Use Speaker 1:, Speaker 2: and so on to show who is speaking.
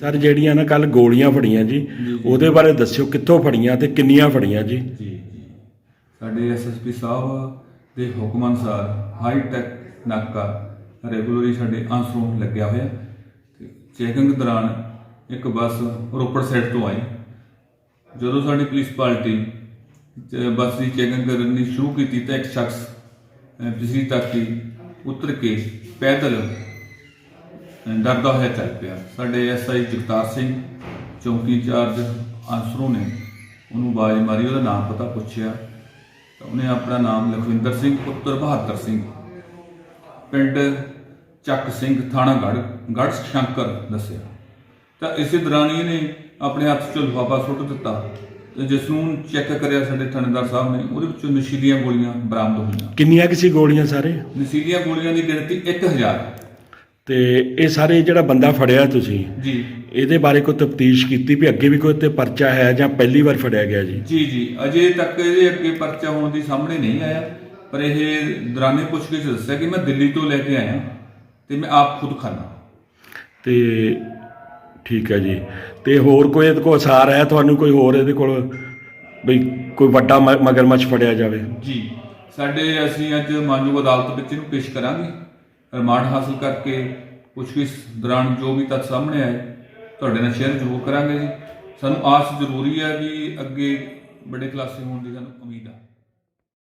Speaker 1: Sir ਜਿਹੜੀਆਂ ਨਾ ਕੱਲ ਗੋਲੀਆਂ ਫੜੀਆਂ ਜੀ ਉਹਦੇ ਬਾਰੇ ਦੱਸਿਓ ਕਿੱਥੋਂ ਫੜੀਆਂ ਤੇ ਕਿੰਨੀਆਂ ਫੜੀਆਂ ਜੀ?
Speaker 2: ਜੀ ਸਾਡੇ ਐਸਐਸਪੀ ਸਾਹਿਬ ਦੇ ਹੁਕਮ ਅਨੁਸਾਰ ਹਾਈ ਟੈਕ ਨਾਕਾ ਰੈਗੂਲਰੀ ਸਾਡੇ ਆਂਸਰੋਂ ਲੱਗਿਆ ਹੋਇਆ। ਤੇ ਚੈਕਿੰਗ ਦੌਰਾਨ ਇੱਕ ਬੱਸ ਰੋਪੜ ਸਾਈਡ ਤੋਂ ਆਈ। ਜਦੋਂ ਸਾਡੀ ਪੁਲਿਸ ਪਾਰਟੀ ਬੱਸ ਦੀ ਚੈਕਿੰਗ ਕਰਨੀ ਸ਼ੁਰੂ ਕੀਤੀ ਤਾਂ ਇੱਕ ਸ਼ਖਸ ਪਿਛਲੀ ਤਾਕੀ ਉਤਰ ਕੇ ਪੈਦਲ ਡਰਦਾ ਹੋਇਆ ਚੱਲ ਪਿਆ। ਸਾਡੇ ਐਸਆਈ ਜਗਤਾਰ ਸਿੰਘ ਚੌਂਕੀ ਇੰਚਾਰਜ ਆਂਸਰੋਂ ਨੇ ਉਹਨੂੰ ਬਾਜ਼ ਮਾਰੀ ਉਹਦਾ ਨਾਮ ਪਤਾ ਪੁੱਛਿਆ। ਤਾਂ ਉਹਨੇ ਆਪਣਾ ਨਾਮ ਲਖਵਿੰਦਰ ਸਿੰਘ ਪੁੱਤਰ ਬਹਾਦਰ ਸਿੰਘ। ਪਿੰਡ ਚੱਕ ਸਿੰਘ ਥਾਣਾ ਗੜ ਗੜ ਸ਼ੰਕਰ ਦੱਸਿਆ। ਤਾਂ ਇਸੇ ਦੌਰਾਨ ਇਹਨੇ ਆਪਣੇ ਹੱਥ 'ਚੋਂ ਲਿਫਾਫਾ ਸੁੱਟ ਦਿੱਤਾ ਤੇ ਜਿਸ ਨੂੰ ਚੈੱਕ ਕਰਿਆ ਸਾਡੇ ਥਾਣੇਦਾਰ ਸਾਹਿਬ ਨੇ ਉਹਦੇ ਵਿੱਚੋਂ ਨਸ਼ੀਲੀਆਂ ਗੋਲੀਆਂ ਬਰਾਮਦ ਹੋਈਆਂ।
Speaker 1: ਕਿੰਨੀਆਂ ਕਿਸੇ ਗੋਲੀਆਂ ਸਾਰੇ?
Speaker 2: ਨਸ਼ੀਲੀਆਂ ਗੋਲੀਆਂ ਦੀ ਗਿਣਤੀ 1000
Speaker 1: ਤੇ ਇਹ ਸਾਰੇ ਜਿਹੜਾ ਬੰਦਾ ਫੜਿਆ ਤੁਸੀਂ
Speaker 2: ਜੀ।
Speaker 1: ਇਹਦੇ ਬਾਰੇ ਕੋਈ ਤਫਤੀਸ਼ ਕੀਤੀ ਵੀ ਅੱਗੇ ਵੀ ਕੋਈ ਤੇ ਪਰਚਾ ਹੈ ਜਾਂ ਪਹਿਲੀ ਵਾਰ ਫੜਿਆ ਗਿਆ ਜੀ?
Speaker 2: ਜੀ ਜੀ। ਅਜੇ ਤੱਕ ਇਹਦੇ ਅੱਗੇ ਪਰਚਾ ਹੋਣ ਦੀ ਸਾਹਮਣੇ ਨਹੀਂ ਆਇਆ ਪਰ ਇਹ ਦੌਰਾਨੇ ਪੁੱਛਗਿੱਛ ਦੱਸਿਆ ਕਿ ਮੈਂ ਦਿੱਲੀ ਤੋਂ ਲੈ ਕੇ ਆਇਆ ਤੇ ਮੈਂ ਆਪ ਖੁਦ ਖਾਣਾ
Speaker 1: ਤੇ ਠੀਕ ਹੈ ਜੀ। ਤੇ ਹੋਰ ਕੋਈ ਇਹਦੇ ਕੋਲ ਅਸਾਰ ਹੈ ਤੁਹਾਨੂੰ ਕੋਈ ਹੋਰ ਇਹਦੇ ਕੋਲ ਬਈ ਕੋਈ ਵੱਡਾ ਮ- ਮਗਰਮੱਛ ਫੜਿਆ ਜਾਵੇ?
Speaker 2: ਜੀ। ਸਾਡੇ ਅਸੀਂ ਅੱਜ ਮਾਨਯੋਗ ਅਦਾਲਤ ਵਿੱਚ ਇਹਨੂੰ ਪੇਸ਼ ਕਰਾਂਗੇ। ਰਿਮਾਂਡ ਹਾਸਲ ਕਰਕੇ ਪੁੱਛਗਿੱਛ ਦੌਰਾਨ ਜੋ ਵੀ ਤੱਥ ਸਾਹਮਣੇ ਆਏ, ਤੁਹਾਡੇ ਨਾਲ ਸ਼ੇਅਰ ਜ਼ਰੂਰ ਕਰਾਂਗੇ ਜੀ। ਸਾਨੂੰ ਆਸ ਜ਼ਰੂਰੀ ਹੈ ਵੀ ਅੱਗੇ ਬੜੇ ਖੁਲਾਸੇ ਹੋਣ ਦੀ ਸਾਨੂੰ ਉਮੀਦ ਆ।